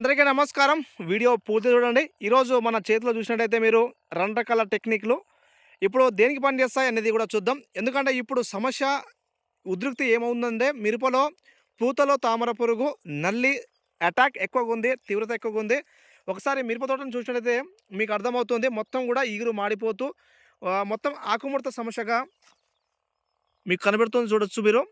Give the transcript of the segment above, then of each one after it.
అందరికీ నమస్కారం. వీడియో పూర్తి చూడండి. ఈరోజు మన చేతిలో చూసినట్టయితే మీరు రెండు రకాల టెక్నిక్లు. ఇప్పుడు దేనికి పనిచేస్తాయి అనేది కూడా చూద్దాం. ఎందుకంటే ఇప్పుడు సమస్య ఉద్రిక్తి ఏమవుందంటే మిరపలో పూతలో తామర పురుగు నల్లి అటాక్ ఎక్కువగా ఉంది తీవ్రత ఎక్కువగా ఉంది. ఒకసారి మిరప తోటను చూసినట్టయితే మీకు అర్థమవుతుంది. మొత్తం కూడా ఈగురు మాడిపోతూ మొత్తం ఆకుముడత సమస్యగా మీకు కనబెడుతుంది చూడొచ్చు మీరు.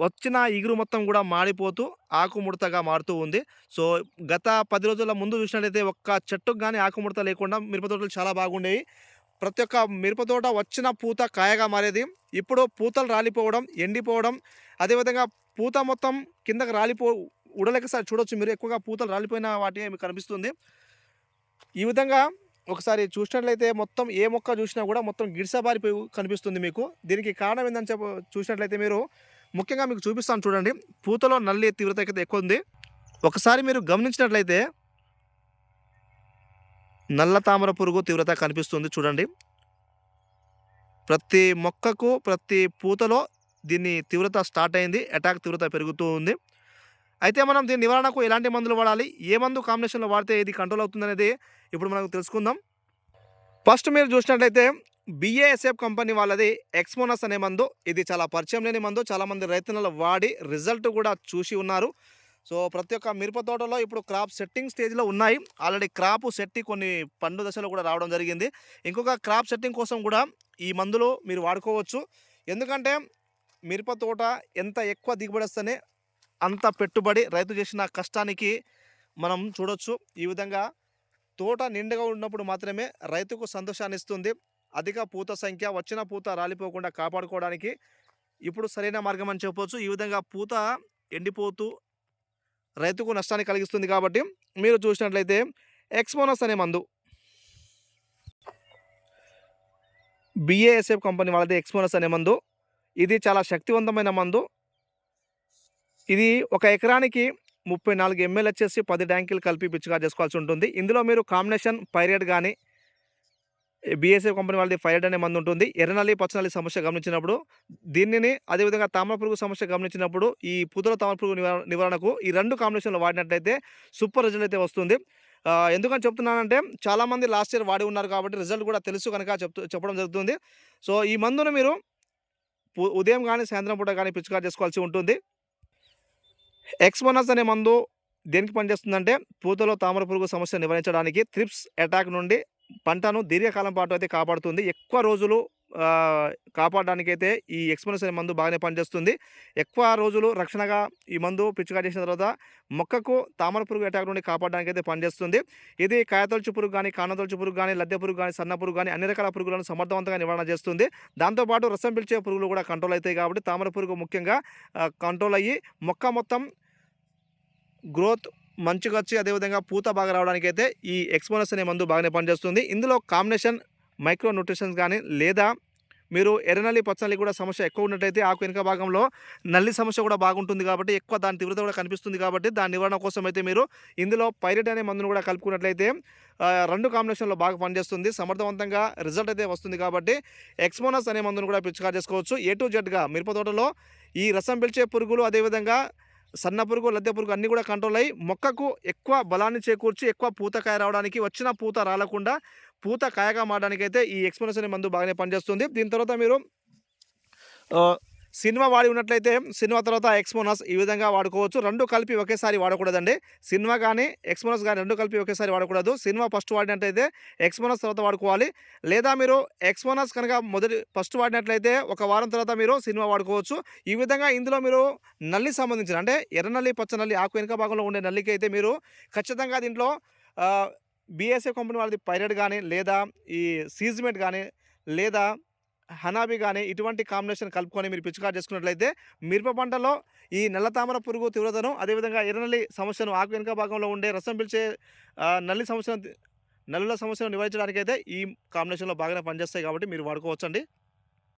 వచ్చిన ఇగురు మొత్తం కూడా మాడిపోతూ ఆకుముడతగా మారుతూ ఉంది. సో గత పది రోజుల ముందు చూసినట్లయితే ఒక్క చెట్టుకు కానీ ఆకుముడత లేకుండా మిరప తోటలు చాలా బాగుండేవి. ప్రతి ఒక్క మిరప తోట వచ్చిన పూత కాయగా మారేది. ఇప్పుడు పూతలు రాలిపోవడం ఎండిపోవడం అదేవిధంగా పూత మొత్తం కిందకి రాలిపో ఉడలేక చూడొచ్చు మీరు ఎక్కువగా పూతలు రాలిపోయిన వాటి మీకు కనిపిస్తుంది. ఈ విధంగా ఒకసారి చూసినట్లయితే మొత్తం ఏ మొక్క చూసినా కూడా మొత్తం గిడిసబారిపోయి కనిపిస్తుంది మీకు. దీనికి కారణం ఏందని చెప్ప చూసినట్లయితే మీరు ముఖ్యంగా మీకు చూపిస్తాను చూడండి. పూతలో నల్లి తీవ్రత అయితే ఎక్కువ ఉంది. ఒకసారి మీరు గమనించినట్లయితే నల్ల తామర పురుగు తీవ్రత కనిపిస్తుంది చూడండి. ప్రతి మొక్కకు ప్రతి పూతలో దీని తీవ్రత స్టార్ట్ అయింది. అటాక్ తీవ్రత పెరుగుతూ ఉంది. అయితే మనం దీని నివారణకు ఎలాంటి మందులు వాడాలి? ఏ మందు కాంబినేషన్లో వాడితే ఇది కంట్రోల్ అవుతుంది అనేది ఇప్పుడు మనం తెలుసుకుందాం. ఫస్ట్ మీరు చూసినట్లయితే బిఏఎస్ఎఫ్ కంపెనీ వాళ్ళది ఎక్స్మోనస్ అనే మందు. ఇది చాలా పరిచయం లేని మందు. చాలామంది రైతులలో వాడి రిజల్ట్ కూడా చూసి ఉన్నారు. సో ప్రతి ఒక్క మిరప తోటలో ఇప్పుడు క్రాప్ సెట్టింగ్ స్టేజ్లో ఉన్నాయి. ఆల్రెడీ క్రాప్ సెట్టి కొన్ని పండు దశలో కూడా రావడం జరిగింది. ఇంకొక క్రాప్ సెట్టింగ్ కోసం కూడా ఈ మందులు మీరు వాడుకోవచ్చు. ఎందుకంటే మిరప తోట ఎంత ఎక్కువ దిగుబడి వస్తేనే అంత పెట్టుబడి రైతు చేసిన కష్టానికి మనం చూడొచ్చు. ఈ విధంగా తోట నిండుగా ఉన్నప్పుడు మాత్రమే రైతుకు సంతోషాన్ని ఇస్తుంది. అధిక పూత సంఖ్య వచ్చిన పూత రాలిపోకుండా కాపాడుకోవడానికి ఇప్పుడు సరైన మార్గం అని చెప్పవచ్చు ఈ విధంగా పూత ఎండిపోతూ రైతుకు నష్టాన్ని కలిగిస్తుంది కాబట్టి మీరు చూసినట్లయితే ఎక్స్మోనస్ అనే మందు. బిఏఎస్ఎఫ్ కంపెనీ వాళ్ళది ఎక్స్మోనస్ అనే మందు. ఇది చాలా శక్తివంతమైన మందు. ఇది ఒక ఎకరానికి ముప్పై నాలుగు ఎంఎల్ వచ్చేసి పది ట్యాంకులు కలిపి పిచ్చిగా చేసుకోవాల్సి ఉంటుంది. ఇందులో మీరు కాంబినేషన్ పైరేట్ కానీ బీఎస్ఎఫ్ కంపెనీ వాళ్ళది ఫైరెడ్ అనే మందు ఉంటుంది. ఎర్రనల్లి పచ్చనల్లి సమస్య గమనించినప్పుడు దీనిని అదేవిధంగా తామర పురుగు సమస్య గమనించినప్పుడు ఈ పుదల తామర పురుగు నివారణ నివారణకు ఈ రెండు కాంబినేషన్లు వాడినట్లయితే సూపర్ రిజల్ట్ అయితే వస్తుంది. ఎందుకని చెప్తున్నానంటే చాలామంది లాస్ట్ ఇయర్ వాడి ఉన్నారు కాబట్టి రిజల్ట్ కూడా తెలుసు కనుక చెప్తూ చెప్పడం జరుగుతుంది. సో ఈ మందును మీరు ఉదయం కానీ సాయంత్రం పూట కానీ పిచ్చిగా చేసుకోవాల్సి ఉంటుంది. ఎక్స్మోనస్ అనే మందు దేనికి పనిచేస్తుందంటే పూతలో తామర పురుగు సమస్య నివారించడానికి త్రిప్స్ అటాక్ నుండి పంటను దీర్ఘకాలం పాటు అయితే కాపాడుతుంది. ఎక్కువ రోజులు ఆ, కాపాడడానికైతే ఈ ఎక్స్మోనస్ అనే మందు బాగానే పనిచేస్తుంది. ఎక్కువ రోజులు రక్షణగా ఈ మందు పిచ్చుకా చేసిన తర్వాత మొక్కకు తామర పురుగు అటాక్ నుండి కాపాడడానికి అయితే పనిచేస్తుంది. ఇది కాయతొలచు పురుగు కానీ కానతొలచు పురుగు కానీ లద్దె పురుగు కానీ సన్న పురుగు కానీ అన్ని రకాల పురుగులను సమర్థవంతంగా నివారణ చేస్తుంది. దాంతోపాటు రసం పిలిచే పురుగులు కూడా కంట్రోల్ అవుతాయి కాబట్టి తామర పురుగు ముఖ్యంగా కంట్రోల్ అయ్యి మొక్క మొత్తం గ్రోత్ మంచిగా వచ్చి అదేవిధంగా పూత బాగా రావడానికి అయితే ఈ ఎక్స్పోనస్ అనే మందు బాగానే పనిచేస్తుంది. ఇందులో కాంబినేషన్ మైక్రో న్యూట్రిషన్స్ కానీ లేదా మీరు ఎర్రనల్లి పచ్చనల్లి కూడా సమస్య ఎక్కువ ఉన్నట్టయితే ఆకు వెనుక భాగంలో నల్లి సమస్య కూడా బాగుంటుంది కాబట్టి ఎక్కువ దాని తీవ్రత కూడా కనిపిస్తుంది కాబట్టి దాని నివారణ కోసం అయితే మీరు ఇందులో పైరెట్ అనే మందును కూడా కలుపుకున్నట్లయితే రెండు కాంబినేషన్లో బాగా పనిచేస్తుంది. సమర్థవంతంగా రిజల్ట్ అయితే వస్తుంది కాబట్టి ఎక్స్మోనస్ అనే మందును కూడా పిచ్చిగా చేసుకోవచ్చు. ఏ టు జెడ్గా మిరప తోటలో ఈ రసం పిలిచే పురుగులు అదేవిధంగా సన్న పురుగు లద్దె పురుగు అన్నీ కూడా కంట్రోల్ అయ్యి మొక్కకు ఎక్కువ బలాన్ని చేకూర్చి ఎక్కువ పూతకాయ రావడానికి వచ్చిన పూత రాలకుండా పూత కాయగా మారడానికి అయితే ఈ ఎక్స్పోనస్ అనే మందు బాగానే పనిచేస్తుంది. దీని తర్వాత మీరు సినిమా వాడి ఉన్నట్లయితే సినిమా తర్వాత ఎక్స్మోనస్ ఈ విధంగా వాడుకోవచ్చు. రెండు కలిపి ఒకేసారి వాడకూడదండి. సినిమా కానీ ఎక్స్మోనస్ కానీ రెండు కలిపి ఒకేసారి వాడకూడదు. సినిమా ఫస్ట్ వాడినట్లయితే ఎక్స్మోనస్ తర్వాత వాడుకోవాలి. లేదా మీరు ఎక్స్మోనస్ కనుక మొదటి ఫస్ట్ వాడినట్లయితే ఒక వారం తర్వాత మీరు సినిమా వాడుకోవచ్చు. ఈ విధంగా ఇందులో మీరు నల్లి సంబంధించిన అంటే ఎర్రనల్లి పచ్చనల్లి ఆకు వెనుక భాగంలో ఉండే నల్లికి అయితే మీరు ఖచ్చితంగా దీంట్లో బీఎస్ఏ కంపెనీ వాళ్ళది పైరెడ్ కానీ లేదా ఈ సీజ్మెంట్ కానీ లేదా హనాబి కానీ ఇటువంటి కాంబినేషన్ కలుపుకొని మీరు పిచ్చుకారు చేసుకున్నట్లయితే మిరప పంటలో ఈ నల్ల తామర పురుగు తీవ్రతను అదేవిధంగా ఎర్రనల్లి సమస్యను ఆకు వెనుక భాగంలో ఉండే రసం పిలిచే నల్లి సమస్యను నల్లుల సమస్యను నివారించడానికైతే ఈ కాంబినేషన్లో బాగానే పనిచేస్తాయి కాబట్టి మీరు వాడుకోవచ్చండి.